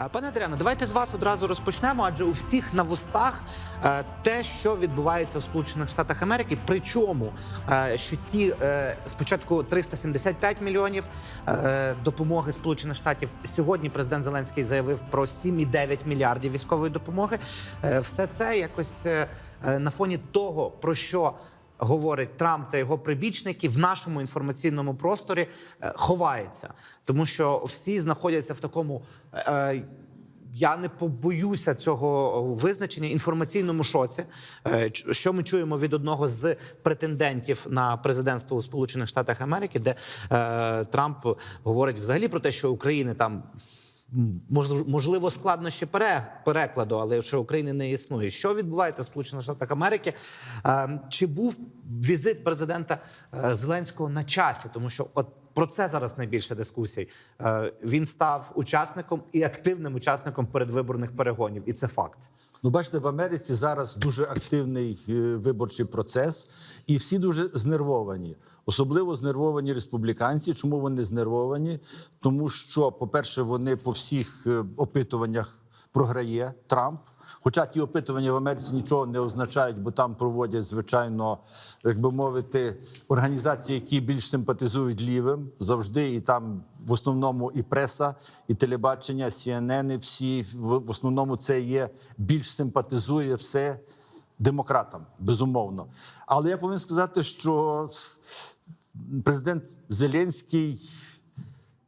Е, Пане Адріано, давайте з вас одразу розпочнемо, адже у всіх на вустах е, те, що відбувається у Сполучених Штатах Америки. Причому е, що ті спочатку 375 мільйонів допомоги Сполучених Штатів. Сьогодні президент Зеленський заявив про 7,9 мільярдів військової допомоги. Все це якось на фоні того, про що говорить Трамп та його прибічники в нашому інформаційному просторі е, ховається, тому що всі знаходяться в такому. е, Я не побоюся цього визначення інформаційному шоці. Е, Що ми чуємо від одного з претендентів на президентство у Сполучених Штатах Америки, де е, Трамп говорить взагалі про те, що України там можливо складнощі пере- перекладу, але що України не існує. Що відбувається в Сполучених Штатах Америки? Е, Чи був візит президента е, Зеленського на часі? Тому що от про це зараз найбільше дискусій. Е, Він став учасником і активним учасником передвиборних перегонів, і це факт. Ну, бачите, в Америці зараз дуже активний е, виборчий процес, і всі дуже знервовані. Особливо знервовані республіканці. Чому вони знервовані? Тому що, по-перше, вони по всіх е, опитуваннях програє Трамп. Хоча ті опитування в Америці нічого не означають, бо там проводять, звичайно, як би мовити, організації, які більш симпатизують лівим завжди, і там в основному і преса, і телебачення, CNN, всі в основному це є більш симпатизує все демократам, безумовно. Але я повинен сказати, що президент Зеленський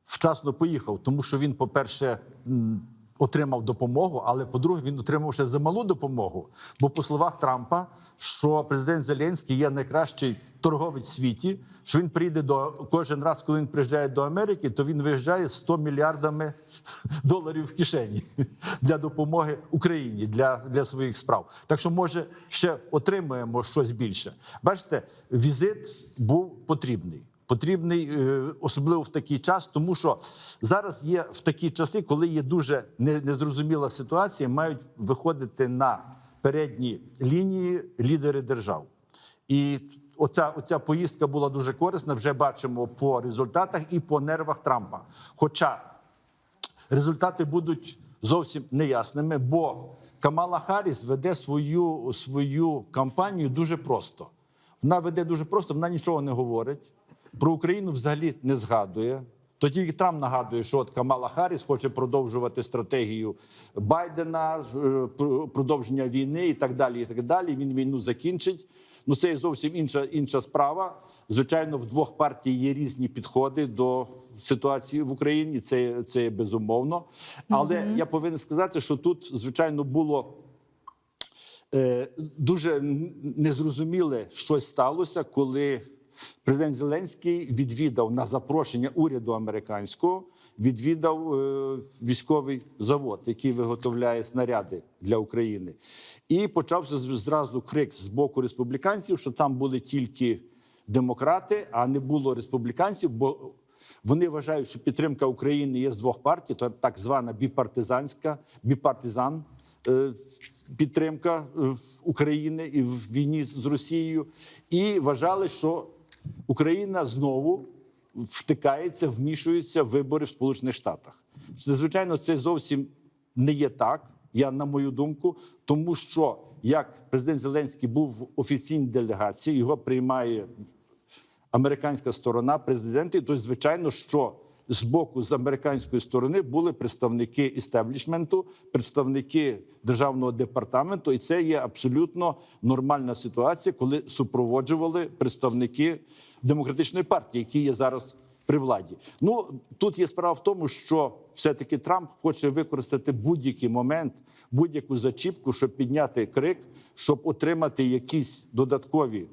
вчасно поїхав, тому що він, по-перше, м, отримав допомогу, але по-друге, він отримав ще замалу допомогу. Бо по словах Трампа, що президент Зеленський є найкращий торговець в світі, що він прийде до кожен раз, коли він приїжджає до Америки, то він виїжджає з 100 мільярдами доларів в кишені для допомоги Україні для, для своїх справ. Так що, може, ще отримуємо щось більше. Бачите, візит був потрібний потрібний, е, особливо в такий час, тому що зараз є в такі часи, коли є дуже незрозуміла ситуація, мають виходити на передні лінії лідери держав. І оця, оця поїздка була дуже корисна. Вже бачимо по результатах і по нервах Трампа. Хоча результати будуть зовсім неясними, бо Камала Харріс веде свою, свою кампанію дуже просто. Вона веде дуже просто, вона нічого не говорить. Про Україну взагалі не згадує. То тільки Трамп нагадує, що от Камала Харріс хоче продовжувати стратегію Байдена, е, продовження війни і так далі. І так далі. Він війну закінчить. Ну це є зовсім інша інша справа. Звичайно, в двох партій є різні підходи до ситуації в Україні. Це, це є безумовно. Але я повинен сказати, що тут, звичайно, було е, дуже незрозуміле щось сталося, коли президент Зеленський відвідав на запрошення уряду американського, відвідав е, військовий завод, який виготовляє снаряди для України. І почався зразу крик з боку республіканців, що там були тільки демократи, а не було республіканців. бо вони вважають, що підтримка України є з двох партій, то так звана біпартизанська, біпартизан е, підтримка е, України і в війні з Росією, і вважали, що Україна знову втикається, вмішується в вибори в Сполучених Штатах. Звичайно, це зовсім не є так. Я на мою думку, тому що як президент Зеленський був в офіційній делегації, його приймає американська сторона, президенти, то звичайно, що з боку з американської сторони були представники істеблішменту, представники державного департаменту, і це є абсолютно нормальна ситуація, коли супроводжували представники демократичної партії, які є зараз при владі. Ну тут є справа в тому, що все-таки Трамп хоче використати будь-який момент, будь-яку зачіпку, щоб підняти крик, щоб отримати якісь додаткові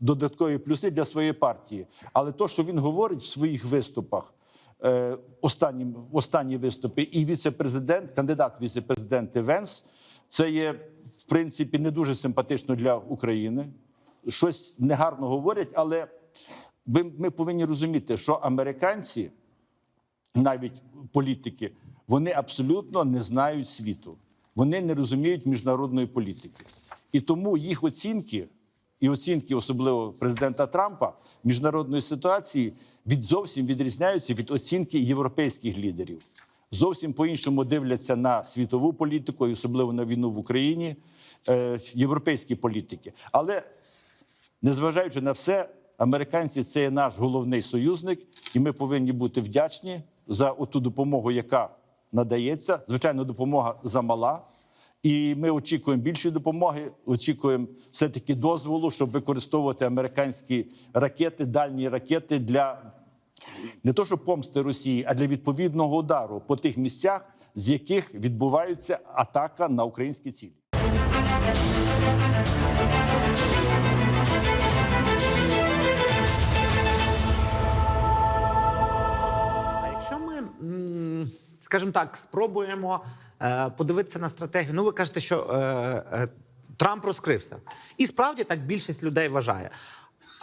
додаткові плюси для своєї партії. Але то, що він говорить в своїх виступах, останні, останні виступи, і віце-президент, кандидат в віце-президенти Венс, це є в принципі не дуже симпатично для України. Щось негарно говорять, але ви, ми повинні розуміти, що американці, навіть політики, вони абсолютно не знають світу. Вони не розуміють міжнародної політики. І тому їх оцінки і оцінки, особливо президента Трампа, міжнародної ситуації від зовсім відрізняються від оцінки європейських лідерів. зовсім по-іншому дивляться на світову політику, і особливо на війну в Україні, е, європейські політики. Але незважаючи на все, американці це є наш головний союзник, і ми повинні бути вдячні за ту допомогу, яка надається. Звичайно, допомога замала. І ми очікуємо більшої допомоги, очікуємо все-таки дозволу, щоб використовувати американські ракети, дальні ракети для не то, щоб помсти Росії, а для відповідного удару по тих місцях, з яких відбувається атака на українські цілі. Якщо ми, скажімо так, спробуємо подивитися на стратегію, ну ви кажете, що е, е, Трамп розкрився, і справді так більшість людей вважає.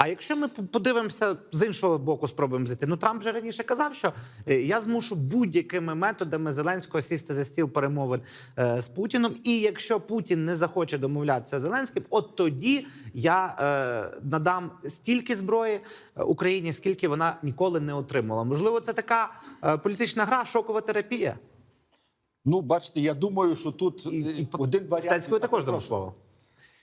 А якщо ми подивимося з іншого боку, спробуємо зайти. Ну Трамп вже раніше казав, що е, я змушу будь-якими методами Зеленського сісти за стіл перемовин е, з Путіном. І якщо Путін не захоче домовлятися з Зеленським, от тоді я е, надам стільки зброї е, Україні, скільки вона ніколи не отримала. Можливо, це така е, політична гра, шокова терапія. Ну, бачите, я думаю, що тут І, е, один варіант. Стецькою також дам слово.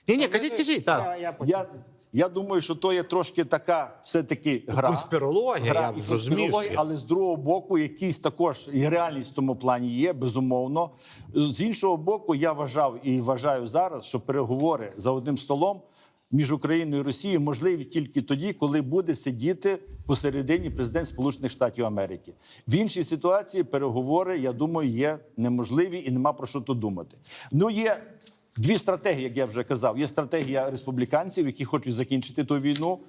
Ні, ні, кажіть, кажіть, так. Я, я думаю, що то є трошки така все-таки гра. Конспірологія, я розумію, але з другого боку, якийсь також і реальність в тому плані є, безумовно. З іншого боку, я вважав і вважаю зараз, що переговори за одним столом між Україною і Росією можливі тільки тоді, коли буде сидіти посередині президент Сполучених Штатів Америки. В іншій ситуації переговори, я думаю, є неможливі і нема про що тут думати. Ну є. Дві стратегії, як я вже казав. Є стратегія республіканців, які хочуть закінчити ту війну,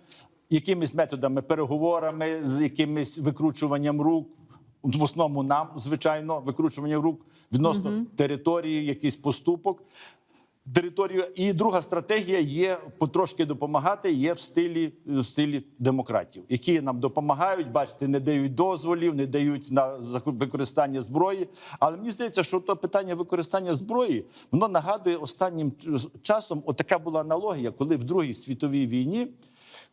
якимись методами, переговорами, з якимись викручуванням рук. В основному нам, звичайно, викручування рук відносно території, якийсь поступок. Територію і друга стратегія є потрошки допомагати. Є в стилі в стилі демократів, які нам допомагають. Бачите, не дають дозволів, не дають на використання зброї. Але мені здається, що то питання використання зброї воно нагадує останнім часом. Отака була аналогія, коли в Другій світовій війні.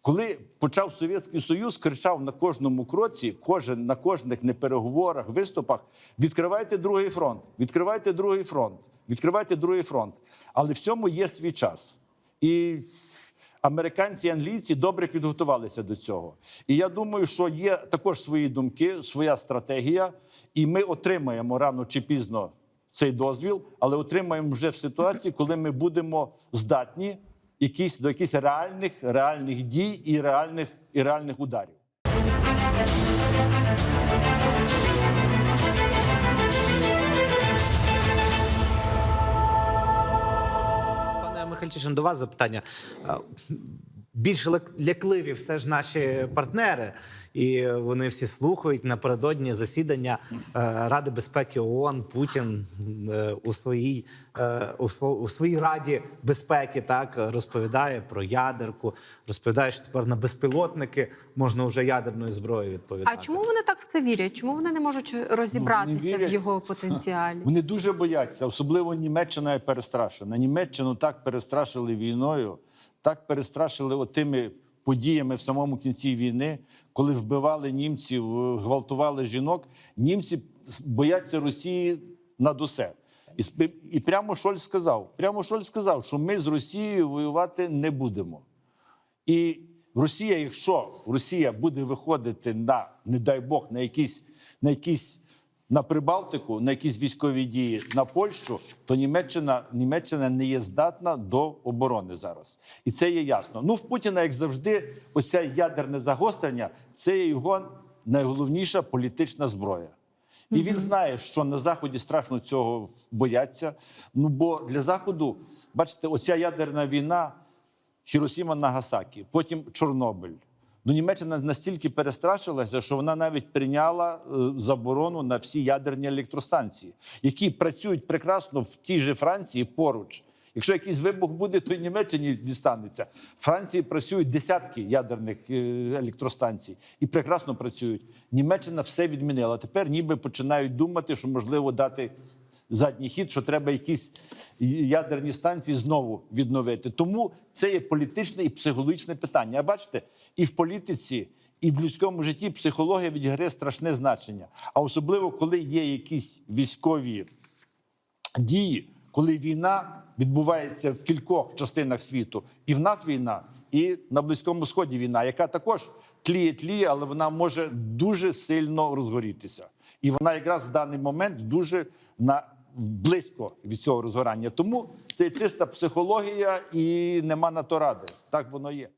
Коли почав Совєтський Союз, кричав на кожному кроці, кожен на кожних непереговорах, виступах: відкривайте другий фронт, відкривайте другий фронт, відкривайте другий фронт. Але в цьому є свій час. І американці і англійці добре підготувалися до цього. І я думаю, що є також свої думки, своя стратегія, і ми отримаємо рано чи пізно цей дозвіл, але отримаємо вже в ситуації, коли ми будемо здатні якісь до якихось реальних, реальних дій і реальних, і реальних ударів. Пане Михальчишин, до вас запитання. Більш лякливі все ж наші партнери, і вони всі слухають напередодні засідання е, Ради безпеки ООН Путін е, у своїй е, у, своїй раді безпеки так розповідає про ядерку, розповідає, що тепер на безпілотники можна вже ядерною зброєю відповідати. А чому вони так в це вірять? Чому вони не можуть розібратися Ну, в його потенціалі? Вони дуже бояться, особливо Німеччина перестрашена. Німеччину так перестрашили війною, так перестрашили отими подіями в самому кінці війни, коли вбивали німців, е, гвалтували жінок. Німці бояться Росії над усе. І, і прямо Шольц сказав: прямо Шольц сказав, що ми з Росією воювати не будемо. І Росія, якщо Росія буде виходити на, не дай Бог, на якісь, на якісь на Прибалтику, на якісь військові дії на Польщу, то Німеччина, Німеччина не є здатна до оборони зараз. І це є ясно. Ну, в Путіна, як завжди, оце ядерне загострення це є його найголовніша політична зброя. І він знає, що на заході страшно цього бояться. Ну бо для заходу, бачите, оця ядерна війна. Хіросіма Нагасакі, потім Чорнобиль. Ну, Німеччина настільки перестрашилася, що вона навіть прийняла е, заборону на всі ядерні електростанції, які працюють прекрасно в тій же Франції поруч. Якщо якийсь вибух буде, то й Німеччині дістанеться. В Франції працюють десятки ядерних е, електростанцій і прекрасно працюють. Німеччина все відмінила. Тепер ніби починають думати, що можливо дати задній хід, що треба якісь ядерні станції знову відновити. Тому це є політичне і психологічне питання. А бачите, і в політиці, І в людському житті психологія відіграє страшне значення. А особливо, коли є якісь військові дії, коли війна відбувається в кількох частинах світу, і в нас війна, і на Близькому Сході війна, яка також тліє, тліє, але вона може дуже сильно розгорітися. І вона якраз в даний момент дуже на близько від цього розгорання. Тому це чиста психологія і нема на то ради. Так воно є.